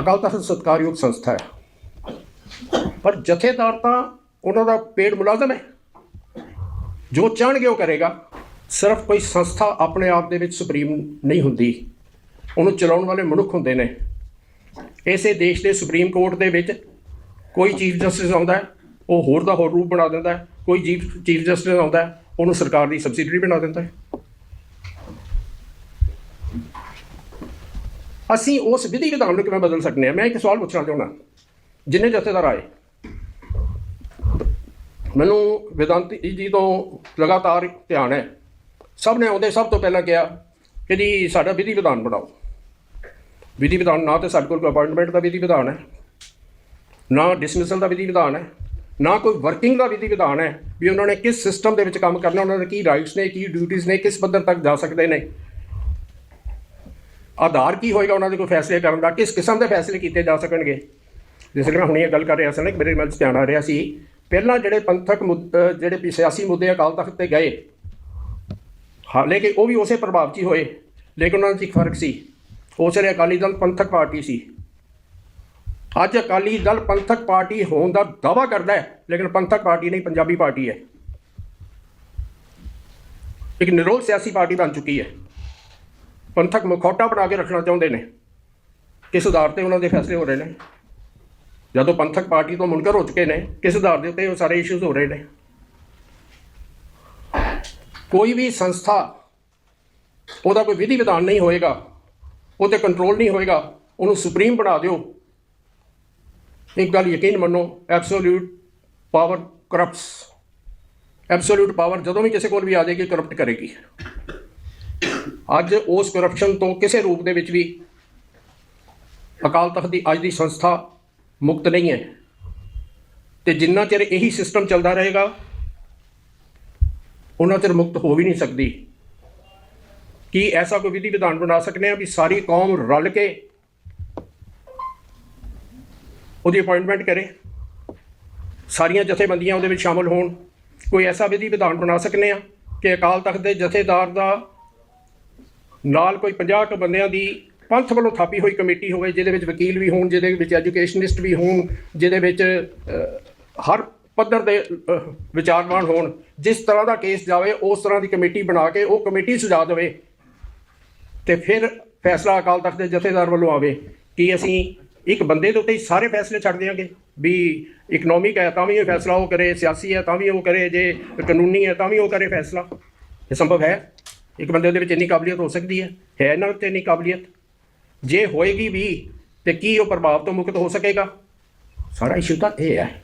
ਅਕਾਲ ਤਖਤ ਸਤਕਾਰਯੋਗ ਸੰਸਥਾ ਹੈ। ਪਰ ਜਥੇਦਾਰ ਤਾਂ ਉਹਨਾਂ ਦਾ ਪੇਡ ਮੁਲਾਜ਼ਮ ਹੈ। ਜੋ ਚਾਹਣਗੇ ਉਹ ਕਰੇਗਾ। ਸਿਰਫ ਕੋਈ ਸੰਸਥਾ ਆਪਣੇ ਆਪ ਦੇ ਵਿੱਚ ਸੁਪਰੀਮ ਨਹੀਂ ਹੁੰਦੀ। ਉਹਨੂੰ ਚਲਾਉਣ ਵਾਲੇ ਮਨੁੱਖ ਹੁੰਦੇ ਨੇ। ਇਸੇ ਦੇਸ਼ ਦੇ ਸੁਪਰੀਮ ਕੋਰਟ ਦੇ ਵਿੱਚ ਕੋਈ ਚੀਫ ਜਸਟਿਸ ਆਉਂਦਾ ਉਹ ਹੋਰ ਦਾ ਹੋਰ ਰੂਪ ਬਣਾ ਦਿੰਦਾ ਕੋਈ ਚੀਫ ਚੀਫ ਜਸਟਿਸ ਆਉਂਦਾ ਉਹਨੂੰ ਸਰਕਾਰ ਦੀ ਸਬਸਿਡਰੀ ਬਣਾ ਦਿੰਦਾ ਹੈ। ਅਸੀਂ ਉਸ ਵਿਧੀ ਵਿਧਾਨ ਨੂੰ ਕਿਵੇਂ ਬਦਲ ਸਕਦੇ ਹਾਂ ਮੈਂ ਇੱਕ ਸਵਾਲ ਪੁੱਛਣਾ ਚਾਹੁੰਦਾ। ਜਿੰਨੇ ਜਥੇਦਾਰ ਆਏ, ਮੈਨੂੰ ਵਿਦਾਂਤੀ ਜੀ ਤੋਂ ਲਗਾਤਾਰ ਧਿਆਨ ਹੈ। ਸਭ ਨੇ ਆਉਂਦੇ ਸਭ ਤੋਂ ਪਹਿਲਾਂ ਕਿਹਾ ਕਿ ਜੀ ਸਾਡਾ ਵਿਧੀ ਵਿਧਾਨ ਬਣਾਓ। ਵਿਧੀ ਵਿਧਾਨ ਨਾ ਤੇ ਸਾਡੇ ਕੋਲ ਕੋਈ ਅਪਾਇੰਟਮੈਂਟ ਦਾ ਵਿਧੀ ਵਿਧਾਨ ਹੈ, ਨਾ ਡਿਸਮਿਸਲ ਦਾ ਵਿਧੀ ਵਿਧਾਨ ਹੈ, ਨਾ ਕੋਈ ਵਰਕਿੰਗ ਦਾ ਵਿਧੀ ਵਿਧਾਨ ਹੈ ਵੀ ਉਹਨਾਂ ਨੇ ਕਿਸ ਸਿਸਟਮ ਦੇ ਵਿੱਚ ਕੰਮ ਕਰਨਾ, ਉਹਨਾਂ ਦੇ ਕੀ ਰਾਈਟਸ ਨੇ, ਕੀ ਡਿਊਟੀਆਂ ਨੇ, ਕਿਸ ਪੱਧਰ ਤੱਕ ਜਾ ਸਕਦੇ ਨੇ। ਆਧਾਰ ਕੀ ਹੋਏਗਾ ਉਹਨਾਂ ਦੇ ਕੋਈ ਫੈਸਲੇ ਕਰਨ ਦਾ? ਕਿਸ ਕਿਸਮ ਦੇ ਫੈਸਲੇ ਕੀਤੇ ਜਾ ਸਕਣਗੇ? ਜਿਸ ਤਰ੍ਹਾਂ ਮੈਂ ਹੁਣੇ ਇਹ ਗੱਲ ਕਰ ਰਿਹਾ ਸੀ ਨਾ ਮੇਰੇ ਮਨ 'ਚ ਧਿਆਨ ਆ ਰਿਹਾ ਸੀ, ਪਹਿਲਾਂ ਜਿਹੜੇ ਪੰਥਕ ਮੁੱਦ- ਜਿਹੜੇ ਵੀ ਸਿਆਸੀ ਮੁੱਦੇ ਅਕਾਲ ਤਖਤ ਤੇ ਗਏ ਹਾਲੇ ਕਿ ਉਹ ਵੀ ਉਸੇ ਪ੍ਰਭਾਵ 'ਚ ਹੀ ਹੋਏ, ਲੇਕਿਨ ਉਹਨਾਂ 'ਚ ਇੱਕ ਫ਼ਰਕ ਸੀ। ਉਸ ਵੇਲੇ ਅਕਾਲੀ ਦਲ ਪੰਥਕ ਪਾਰਟੀ ਸੀ। ਅੱਜ ਅਕਾਲੀ ਦਲ ਪੰਥਕ ਪਾਰਟੀ ਹੋਣ ਦਾ ਦਾਵਾ ਕਰਦਾ ਹੈ, ਲੇਕਿਨ ਪੰਥਕ ਪਾਰਟੀ ਨਹੀਂ, ਪੰਜਾਬੀ ਪਾਰਟੀ ਹੈ। ਇੱਕ ਨਿਰੋਲ ਸਿਆਸੀ ਪਾਰਟੀ ਬਣ ਚੁੱਕੀ ਹੈ। ਪੰਥਕ ਮੁਖੌਟਾ ਬਣਾ ਕੇ ਰੱਖਣਾ ਚਾਹੁੰਦੇ ਨੇ। ਕਿਸ ਆਧਾਰ ਤੇ ਉਹਨਾਂ ਦੇ ਫੈਸਲੇ ਹੋ ਰਹੇ ਨੇ? ਜਦੋਂ ਪੰਥਕ ਪਾਰਟੀ ਤੋਂ ਮੁਨਕਰ ਹੋ ਚੁੱਕੇ ਨੇ, ਕਿਸ ਆਧਾਰ ਦੇ ਉੱਤੇ ਉਹ ਸਾਰੇ ਇਸ਼ੂਜ਼ ਹੋ ਰਹੇ ਨੇ? ਕੋਈ ਵੀ ਸੰਸਥਾ, ਉਹਦਾ ਕੋਈ ਵਿਧੀ ਵਿਧਾਨ ਨਹੀਂ ਹੋਏਗਾ ਉਹ ਤੇ ਕੰਟਰੋਲ ਨਹੀਂ ਹੋਏਗਾ, ਉਹਨੂੰ ਸੁਪਰੀਮ ਬਣਾ ਦਿਓ। ਇੱਕ ਗੱਲ ਯਕੀਨ ਮੰਨੋ absolute power corrupts absolute power ਜਦੋਂ ਵੀ ਕਿਸੇ ਕੋਲ ਵੀ ਆ ਜਾਏਗੀ ਕਰਪਟ ਕਰੇਗੀ। ਅੱਜ ਉਸ ਕਰਪਸ਼ਨ ਤੋਂ ਕਿਸੇ ਰੂਪ ਦੇ ਵਿੱਚ ਵੀ ਅਕਾਲ ਤਖਤ ਦੀ ਅੱਜ ਦੀ ਸੰਸਥਾ ਮੁਕਤ ਨਹੀਂ ਹੈ। ਤੇ ਜਿੰਨਾ ਚਿਰ ਇਹੀ ਸਿਸਟਮ ਚੱਲਦਾ ਰਹੇਗਾ, ਉਹਨਾਂ ਚਿਰ ਮੁਕਤ ਹੋ ਵੀ ਨਹੀਂ ਸਕਦੀ। ਕੀ ਐਸਾ ਕੋਈ ਵਿਧੀ ਵਿਧਾਨ ਬਣਾ ਸਕਨੇ ਆ ਵੀ ਸਾਰੀ ਕੌਮ ਰਲ ਕੇ ਉਹਦੀ ਅਪਾਇੰਟਮੈਂਟ ਕਰੇ? ਸਾਰੀਆਂ ਜਥੇਬੰਦੀਆਂ ਉਹਦੇ ਵਿੱਚ ਸ਼ਾਮਲ ਹੋਣ। ਕੋਈ ਐਸਾ ਵਿਧੀ ਵਿਧਾਨ ਬਣਾ ਸਕਨੇ ਆ ਕਿ ਅਕਾਲ ਤਖਤ ਦੇ ਜਥੇਦਾਰ ਦਾ ਨਾਲ ਕੋਈ 50 ਕੁ ਬੰਦਿਆਂ ਦੀ ਪੰਥ ਵੱਲੋਂ ਥਾਪੀ ਹੋਈ ਕਮੇਟੀ ਹੋਵੇ, ਜਿਹਦੇ ਵਿੱਚ ਵਕੀਲ ਵੀ ਹੋਣ, ਜਿਹਦੇ ਵਿੱਚ ਐਜੂਕੇਸ਼ਨਿਸਟ ਵੀ ਹੋਣ, ਜਿਹਦੇ ਵਿੱਚ ਹਰ ਪੱਧਰ ਦੇ ਵਿਚਾਰਵਾਨ ਹੋਣ, ਜਿਸ ਤਰ੍ਹਾਂ ਦਾ ਕੇਸ ਜਾਵੇ, ਉਸ ਤਰ੍ਹਾਂ ਦੀ ਕਮੇਟੀ ਬਣਾ ਕੇ ਉਹ ਕਮੇਟੀ ਸੁਝਾ ਦੇਵੇ ਤੇ ਫਿਰ ਫੈਸਲਾ ਅਕਾਲ ਤਖਤ ਦੇ ਜਥੇਦਾਰ ਵੱਲੋਂ ਆਵੇ ਕਿ ਅਸੀਂ ਇੱਕ ਬੰਦੇ ਦੇ ਉੱਤੇ ਹੀ ਸਾਰੇ ਫੈਸਲੇ ਛੱਡ ਦਿਆਂਗੇ ਵੀ ਇਕਨੋਮਿਕ ਹੈ ਤਾਂ ਵੀ ਇਹ ਫੈਸਲਾ ਉਹ ਕਰੇ, ਸਿਆਸੀ ਹੈ ਤਾਂ ਵੀ ਉਹ ਕਰੇ, ਜੇ ਕਾਨੂੰਨੀ ਹੈ ਤਾਂ ਵੀ ਉਹ ਕਰੇ ਫੈਸਲਾ। ਇਹ ਸੰਭਵ ਹੈ? ਇੱਕ ਬੰਦੇ ਦੇ ਵਿੱਚ ਇੰਨੀ ਕਾਬਲੀਅਤ ਹੋ ਸਕਦੀ ਹੈ? ਹੈ ਇਹਨਾਂ ਵਿੱਚ ਇੰਨੀ ਕਾਬਲੀਅਤ? ਜੇ ਹੋਏਗੀ ਵੀ, ਤੇ ਕੀ ਉਹ ਪ੍ਰਭਾਵ ਤੋਂ ਮੁਕਤ ਹੋ ਸਕੇਗਾ? ਸਾਰਾ ਇਸ਼ੂ ਤਾਂ ਇਹ ਹੈ